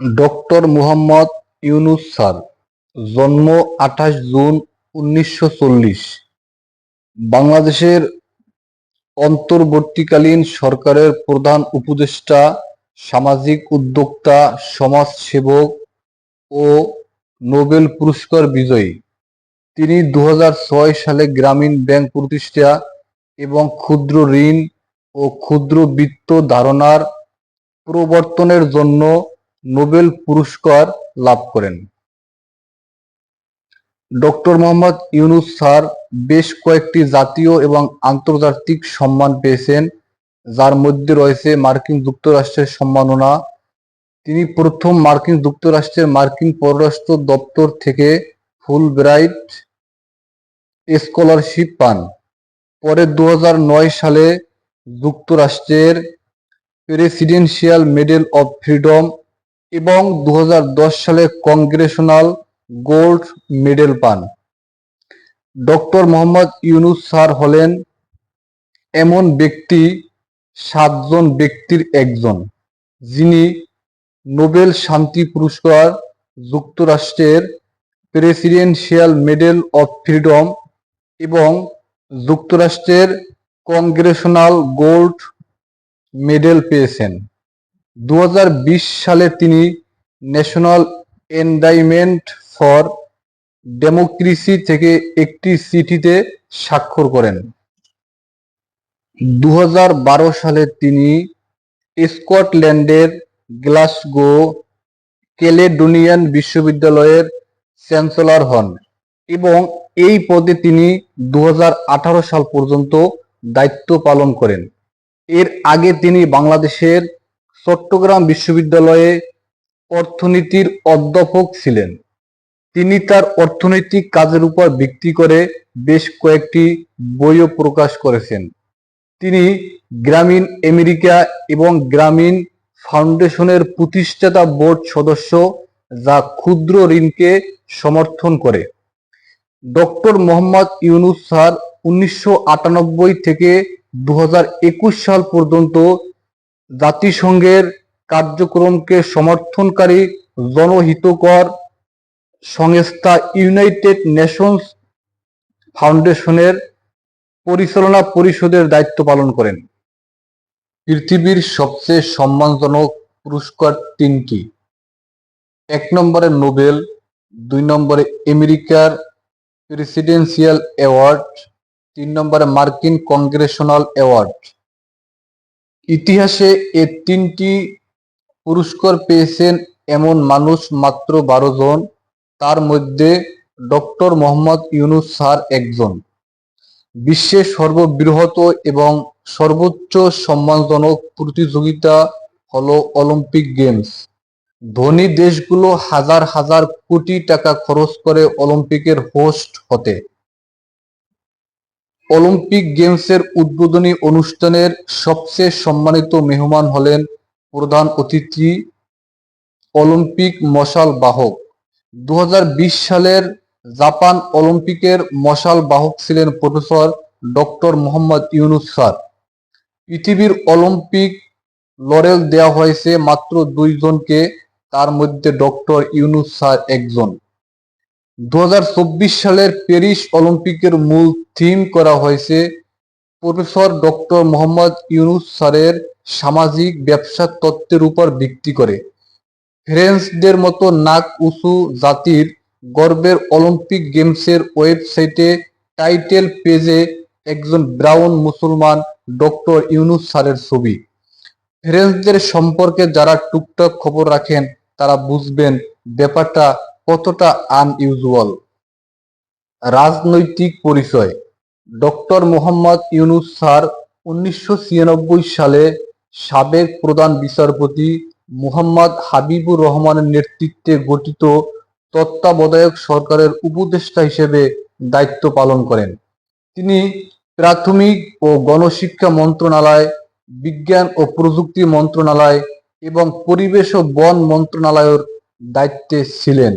Doctor Muhammad Yunus sir, জন্ম আঠাশ June উনিশশো চল্লিশ। বাংলাদেশের অন্তর্বর্তীকালীন সরকারের প্রধান উপদেষ্টা, সামাজিক উদ্যোক্তা, সমাজসেবক ও নোবেল পুরস্কার বিজয়ী। তিনি দু হাজার ছয় সালে গ্রামীণ ব্যাংক প্রতিষ্ঠা এবং ক্ষুদ্র ঋণ ও ক্ষুদ্র বিত্ত ধারণার প্রবর্তনের জন্য নোবেল পুরস্কার লাভ করেন। ডক্টর মোহাম্মদ ইউনুস স্যার বেশ কয়েকটি জাতীয় এবং আন্তর্জাতিক সম্মান পেয়েছেন, যার মধ্যে রয়েছে মার্কিন যুক্তরাষ্ট্রের সম্মাননা। তিনি প্রথম মার্কিন যুক্তরাষ্ট্রের মার্কিন পররাষ্ট্র দপ্তর থেকে ফুল ব্রাইট স্কলারশিপ পান। পরে দু হাজার নয় সালে যুক্তরাষ্ট্রের প্রেসিডেন্সিয়াল মেডেল অব ফ্রিডম এবং দু হাজার দশ সালে কংগ্রেশনাল গোল্ড মেডেল পান। ডক্টর মোহাম্মদ ইউনুস স্যার হলেন এমন ব্যক্তি, সাতজন ব্যক্তির একজন, যিনি নোবেল শান্তি পুরস্কার যুক্তরাষ্ট্রের প্রেসিডেন্সিয়াল মেডেল অব ফ্রিডম এবং যুক্তরাষ্ট্রের কংগ্রেশনাল গোল্ড মেডেল পেয়েছেন। দু হাজার বিশ সালে তিনি ন্যাশনাল এন্ডাইমেন্ট ফর ডেমোক্রেসি থেকে একটি চিঠিতে স্বাক্ষর করেন। দু হাজার বারো সালে তিনি স্কটল্যান্ডের গ্লাসগো ক্যালেডোনিয়ান বিশ্ববিদ্যালয়ের চ্যান্সেলর হন এবং এই পদে তিনি দু হাজার আঠারো সাল পর্যন্ত দায়িত্ব পালন করেন। এর আগে তিনি বাংলাদেশের চট্টগ্রাম বিশ্ববিদ্যালয়ে অর্থনীতির অধ্যাপক ছিলেন। তিনি তার অর্থনৈতিক কাজের উপর ভিত্তি করে বেশ কয়েকটি বইও প্রকাশ করেছেন। তিনি গ্রামীণ আমেরিকা এবং গ্রামীণ ফাউন্ডেশনের প্রতিষ্ঠাতা বোর্ড সদস্য যা ক্ষুদ্র ঋণকে সমর্থন করে। ডক্টর মোহাম্মদ ইউনুস স্যার উনিশশো আটানব্বই থেকে দু হাজার একুশ সাল পর্যন্ত জাতিসংঘের কার্যক্রমকে সমর্থনকারী জনহিতকর সংস্থা ইউনাইটেড নেশনস ফাউন্ডেশনের পরিচালনা পরিষদের দায়িত্ব পালন করেন। পৃথিবীর সবচেয়ে সম্মানজনক পুরস্কার তিনটি। এক নম্বরে নোবেল, দুই নম্বরে আমেরিকার প্রেসিডেন্সিয়াল অ্যাওয়ার্ড, তিন নম্বরে মার্কিন কংগ্রেশনাল অ্যাওয়ার্ড। ইতিহাসে এ তিনটি পুরস্কার পেয়েছেন এমন মানুষ মাত্র বারো জন, তার মধ্যে ডক্টর মোহাম্মদ ইউনুস স্যার একজন। বিশ্বের সর্ববৃহৎ এবং সর্বোচ্চ সম্মানজনক প্রতিযোগিতা হল অলিম্পিক গেমস। ধনী দেশগুলো হাজার হাজার কোটি টাকা খরচ করে অলিম্পিকের হোস্ট হতে। অলিম্পিক গেমসের উদ্বোধনী অনুষ্ঠানের সবচেয়ে সম্মানিত মেহমান হলেন প্রধান অতিথি অলিম্পিক মশাল বাহক। দু হাজার বিশ সালের জাপান অলিম্পিকের মশাল বাহক ছিলেন professor doctor Mohammad Yunus sir. পৃথিবীর অলিম্পিক লরেল দেওয়া হয়েছে মাত্র দুইজনকে তার মধ্যে ডক্টর ইউনুস স্যার একজন। দু হাজার চব্বিশ সালের প্যারিস অলিম্পিকের মূল থিম করা হয়েছে প্রফেসর ডক্টর মোহাম্মদ ইউনুস স্যারের সামাজিক ব্যবসা তত্ত্বের উপর ভিত্তি করে। ফ্রেঞ্চদের মতো নাক উঁচু জাতির গর্বের অলিম্পিক গেমসের ওয়েবসাইটে টাইটেল পেজে একজন ব্রাউন মুসলমান ডক্টর ইউনুস স্যারের ছবি। ফ্রেন্সদের সম্পর্কে যারা টুকটাক খবর রাখেন, তারা বুঝবেন ব্যাপারটা কতটা আনইউজুয়াল রাজনৈতিক পরিচয়। ডক্টর মোহাম্মদ ইউনুস স্যার উনিশশো সালে সাবেক প্রধান বিচারপতি মুহাম্মদ হাবিবুর রহমানের নেতৃত্বে গঠিত তত্ত্বাবধায়ক সরকারের উপদেষ্টা হিসেবে দায়িত্ব পালন করেন। তিনি প্রাথমিক ও গণশিক্ষা মন্ত্রণালয়, বিজ্ঞান ও প্রযুক্তি মন্ত্রণালয় এবং পরিবেশ ও বন মন্ত্রণালয়ের দায়িত্বে ছিলেন।